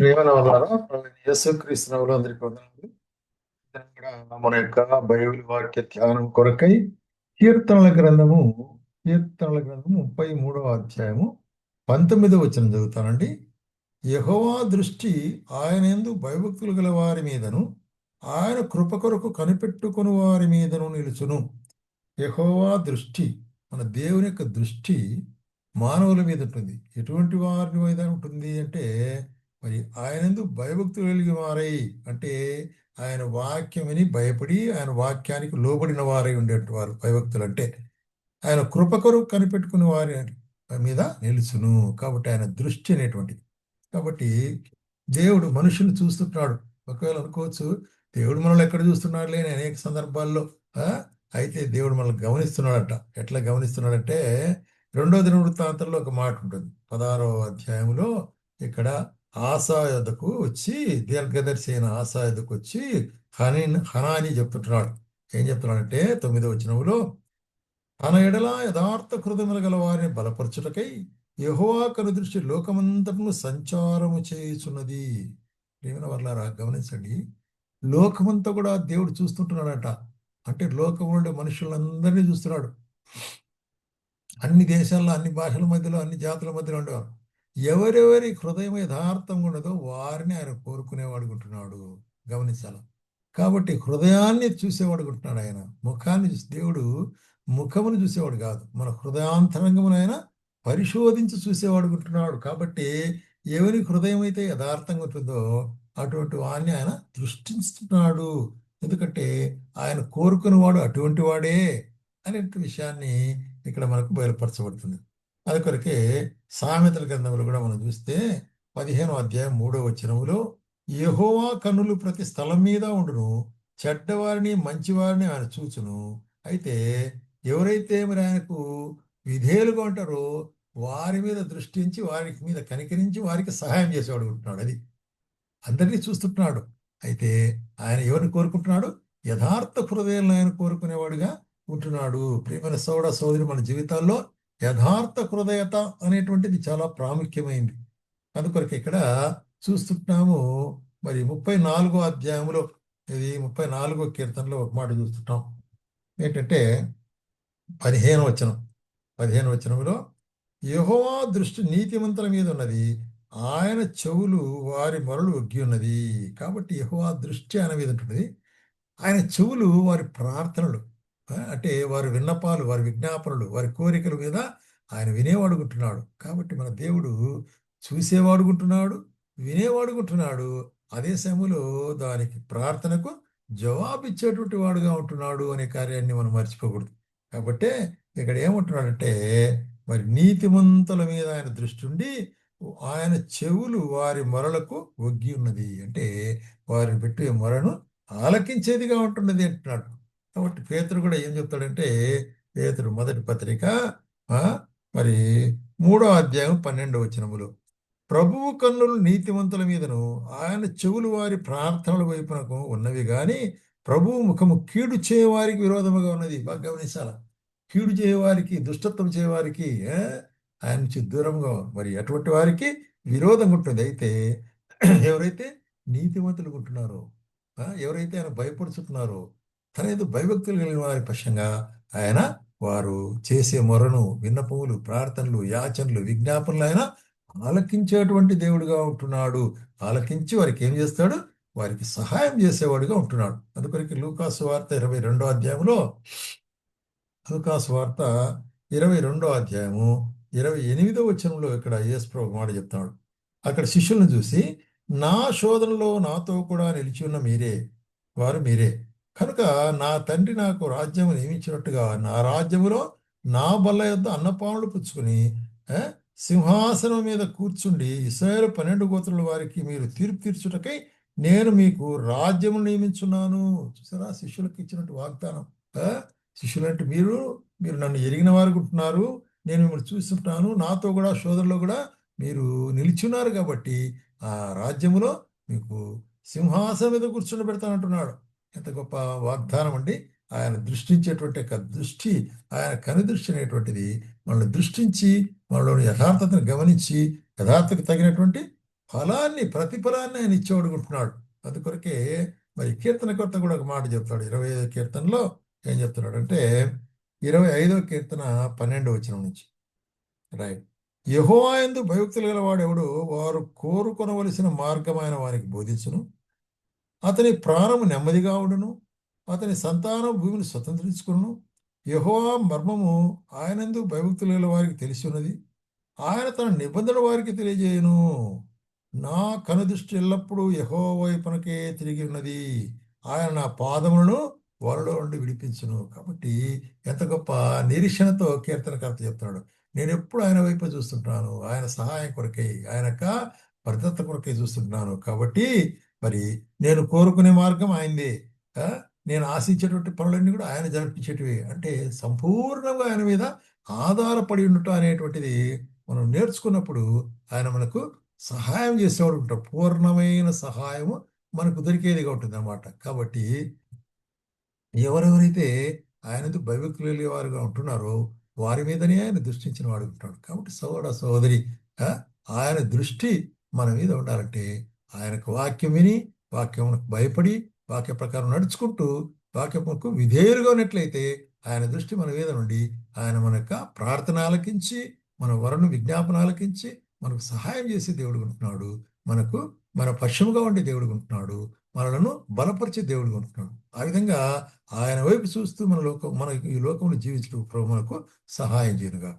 ప్రేమల యేసుక్రీస్తునవులు వందనాలు. మన యొక్క బైబిల్ వాక్య ధ్యానం కొరకై కీర్తనల గ్రంథము కీర్తనల గ్రంథము ముప్పై మూడవ అధ్యాయము పంతొమ్మిదవ వచ్చిన చదువుతానండి. యహోవా దృష్టి ఆయన ఎందు భయభక్తులు గల వారి మీదను ఆయన కృప కొరకు కనిపెట్టుకుని వారి మీదను నిలుచును. యహోవా దృష్టి మన దేవుని యొక్క దృష్టి మానవుల మీద ఉంటుంది. ఎటువంటి వారి మీద ఉంటుంది అంటే మరి ఆయనందు భయభక్తులు కలిగి వారై అంటే ఆయన వాక్యమని భయపడి ఆయన వాక్యానికి లోబడిన వారై ఉండేటువంటి వారు భయభక్తులు అంటే ఆయన కృపకరు కనిపెట్టుకునే వారి మీద నిలుచును. కాబట్టి ఆయన దృష్టి అనేటువంటిది. కాబట్టి దేవుడు మనుషులు చూస్తున్నాడు. ఒకవేళ అనుకోవచ్చు దేవుడు మనల్ని ఎక్కడ చూస్తున్నాడు లేని అనేక సందర్భాల్లో అయితే దేవుడు మనల్ని గమనిస్తున్నాడట. ఎట్లా గమనిస్తున్నాడంటే రెండో దిన వృత్తాంతంలో ఒక మాట ఉంటుంది. పదహారో అధ్యాయంలో ఇక్కడ ఆశా వచ్చి దీర్ఘదర్శి అయిన వచ్చి హనీ హనాని చెప్తుంటున్నాడు. ఏం చెప్తున్నాడంటే తొమ్మిదో వచనములో తన ఎడల యథార్థ కృతములు గల వారిని బలపరచుటకై యెహోవా దృష్టి లోకమంతటను సంచారము చేయుచున్నది. ప్రేమైన వర్లారా గమనించండి. లోకమంతా కూడా దేవుడు చూస్తుంటున్నాడట. అంటే లోకం మనుషులందరినీ చూస్తున్నాడు. అన్ని దేశాల్లో అన్ని భాషల మధ్యలో అన్ని జాతుల మధ్యలో ఉండేవారు ఎవరెవరి హృదయం యథార్థంగా ఉండదో వారిని ఆయన కోరుకునేవాడు ఉంటున్నాడు గమనించాలి? కాబట్టి హృదయాన్ని చూసేవాడు ఉంటున్నాడు ఆయన. ముఖాన్ని చూసి దేవుడు ముఖమును చూసేవాడు కాదు. మన హృదయాంతరంగమును ఆయన పరిశోధించి చూసేవాడు ఉంటున్నాడు కాబట్టి ఎవరి హృదయం అయితే యథార్థంగా ఉంటుందో అటువంటి వాడిని ఆయన దృష్టిస్తున్నాడు ఎందుకంటే ఆయన కోరుకునేవాడు అటువంటి వాడే అనే విషయాన్ని ఇక్కడ మనకు బయలుపరచబడుతుంది. అది కొరకే సామెతల గ్రంథములు కూడా మనం చూస్తే పదిహేను అధ్యాయం మూడో వచనములో యహోవా కన్నులు ప్రతి స్థలం మీద ఉండును చెడ్డవారిని మంచివారిని ఆయన చూచును. అయితే ఎవరైతే మరి ఆయనకు విధేయులుగా ఉంటారో వారి మీద దృష్టించి వారి మీద కనికరించి వారికి సహాయం చేసేవాడు ఉంటున్నాడు అది. అందరినీ చూస్తుంటున్నాడు. అయితే ఆయన ఎవరిని కోరుకుంటున్నాడు? యథార్థ హృదయాలను ఆయన కోరుకునేవాడుగా ఉంటున్నాడు. ప్రియమైన సోడ సోదరి మన జీవితాల్లో యథార్థ హృదయత అనేటువంటిది చాలా ప్రాముఖ్యమైంది. అందుకొరకు ఇక్కడ చూస్తుంటాము మరి ముప్పై నాలుగో అధ్యాయంలో ఇది ముప్పై నాలుగో కీర్తనలో ఒక మాట చూస్తుంటాం ఏంటంటే పదిహేను వచనం పదిహేను వచనంలో యహోవా దృష్టి నీతిమంతుల మీద ఉన్నది ఆయన చెవులు వారి మొరలు ఒగ్గి ఉన్నది. కాబట్టి యహోవా దృష్టి ఆయన మీద ఉంటుంది ఆయన చెవులు వారి ప్రార్థనలు. అంటే వారి విన్నపాలు వారి విజ్ఞాపనలు వారి కోరికల మీద ఆయన వినేవాడుకుంటున్నాడు కాబట్టి మన దేవుడు చూసేవాడుకుంటున్నాడు వినేవాడుకుంటున్నాడు అదే సమయంలో దానికి ప్రార్థనకు జవాబిచ్చేటువంటి వాడుగా ఉంటున్నాడు అనే కార్యాన్ని మనం మర్చిపోకూడదు. కాబట్టే ఇక్కడ ఏమంటున్నాడంటే మరి నీతిమంతుల మీద ఆయన దృష్టి ఉండి ఆయన చెవులు వారి మొరలకు ఒగ్గి ఉన్నది. అంటే వారిని పెట్టే మొరను ఆలకించేదిగా ఉంటున్నది అంటున్నాడు. కాబట్టి పేతురు కూడా ఏం చెప్తాడంటే పేతురు మొదటి పత్రిక ఆ, మరి మూడో అధ్యాయం పన్నెండో వచనములు. ప్రభువు కన్నులు నీతివంతుల మీదను ఆయన చెవులు వారి ప్రార్థనల వైపునకు ఉన్నవి కానీ ప్రభువు ముఖము కీడు చేయవారికి విరోధముగా ఉన్నది. బాగా గమనించాల? కీడు చేయవారికి దుష్టత్వం చేయవారికి ఆయన నుంచి దూరంగా మరి అటువంటి వారికి విరోధం ఉంటుంది. అయితే ఎవరైతే నీతివంతులు ఉంటున్నారో ఎవరైతే ఆయన భయపడుచుతున్నారో తన ఏదో భయభక్తులు కలిగిన వారి పక్షంగా ఆయన వారు చేసే మొరను విన్నపములు ప్రార్థనలు యాచనలు విజ్ఞాపనలు ఆయన ఆలకించేటువంటి దేవుడుగా ఉంటున్నాడు. ఆలకించి వారికి ఏం చేస్తాడు? వారికి సహాయం చేసేవాడుగా ఉంటున్నాడు. అందుకొరికి లూకాసు వార్త ఇరవై రెండో అధ్యాయంలో లూకాసు వార్త ఇరవై రెండో అధ్యాయము ఇరవై ఎనిమిదో వచనంలో ఇక్కడ యేసు ప్రభు మాట చెప్తాడు అక్కడ శిష్యులను చూసి నా శోధనలో నాతో కూడా నిలిచి ఉన్న మీరే వారు మీరే. కనుక నా తండ్రి నాకు రాజ్యము నియమించినట్టుగా నా రాజ్యములో నా బల్ల యొద్ అన్నపానులు పుచ్చుకుని సింహాసనం మీద కూర్చుండి ఇస్రాయేలు పన్నెండు గోత్రుల వారికి మీరు తీర్పు తీర్చుటకై నేను మీకు రాజ్యము నియమించున్నాను. చూసారా? శిష్యులకు ఇచ్చినట్టు వాగ్దానం. శిష్యులంటే మీరు మీరు నన్ను ఎరిగిన వారు ఉంటున్నారు. నేను మిమ్మల్ని చూస్తుంటాను. నాతో కూడా సోదరులు కూడా మీరు నిలిచున్నారు కాబట్టి ఆ రాజ్యములో మీకు సింహాసనం మీద కూర్చుని పెడతానంటున్నాడు. ఎంత గొప్ప వాగ్దానం అండి. ఆయన దృష్టించేటువంటి యొక్క దృష్టి ఆయన కనుదృష్టి అనేటువంటిది మనల్ని దృష్టించి మనలోని యథార్థతను గమనించి యథార్థకు తగినటువంటి ఫలాన్ని ప్రతిఫలాన్ని ఆయన ఇచ్చేవాడు ఉంటున్నాడు. అందుకొరకే మరి కీర్తనకర్త కూడా ఒక మాట చెప్తాడు. ఇరవై ఐదో కీర్తనలో ఏం చెప్తున్నాడు అంటే ఇరవై ఐదో కీర్తన పన్నెండు వచ్చిన నుంచి. రైట్. యహోవాయందు భయభక్తులు గల ఎవడు వారు కోరుకొనవలసిన మార్గమైన వారికి బోధించును. అతని ప్రాణము నెమ్మదిగా ఉండును. అతని సంతానం భూమిని స్వతంత్రించుకును యహోవా మర్మము ఆయనందు భయభక్తులు వారికి తెలిసి ఉన్నది ఆయన తన నిబంధన వారికి తెలియజేయను. నా కనుదృష్టి ఎల్లప్పుడూ యహో వైపునకే తిరిగి ఉన్నది. ఆయన నా పాదములను వరలో నుండి విడిపించును. కాబట్టి ఎంత గొప్ప నిరీక్షణతో కీర్తనకర్త చెప్తాడు నేను ఎప్పుడు ఆయన వైపు చూస్తుంటాను. ఆయన సహాయం కొరకై ఆయన యొక్క భద్రత కొరకై చూస్తుంటున్నాను కాబట్టి మరి నేను కోరుకునే మార్గం ఆయనదే. నేను ఆశించేటువంటి పనులన్నీ కూడా ఆయన జరిపించేటివి. అంటే సంపూర్ణంగా ఆయన మీద ఆధారపడి ఉండటం అనేటువంటిది మనం నేర్చుకున్నప్పుడు ఆయన మనకు సహాయం చేసేవాడు ఉంటాడు. పూర్ణమైన సహాయము మనకు దొరికేదిగా ఉంటుంది అనమాట కాబట్టి ఎవరెవరైతే ఆయనతో భవికులు వారుగా ఉంటున్నారో వారి మీదనే ఆయన దృష్టించిన వాడు ఉంటాడు. కాబట్టి సోదర సోదరి ఆయన దృష్టి మన మీద ఉండాలంటే ఆయనకు వాక్యం విని వాక్యమునకు భయపడి వాక్య ప్రకారం నడుచుకుంటూ వాక్యమునకు విధేయులుగా ఉన్నట్లయితే ఆయన దృష్టి మన మీద నుండి ఆయన మన యొక్క ప్రార్థన ఆలకించి మన వరను విజ్ఞాపన ఆలకించి మనకు సహాయం చేసే దేవుడు ఉంటున్నాడు. మనకు మన పశ్చిమగా ఉండే దేవుడు ఉంటున్నాడు. మనలను బలపరిచే దేవుడు ఉంటున్నాడు. ఆ విధంగా ఆయన వైపు చూస్తూ మన లోకం మన ఈ లోకంలో జీవించడం మనకు సహాయం చేయనుగా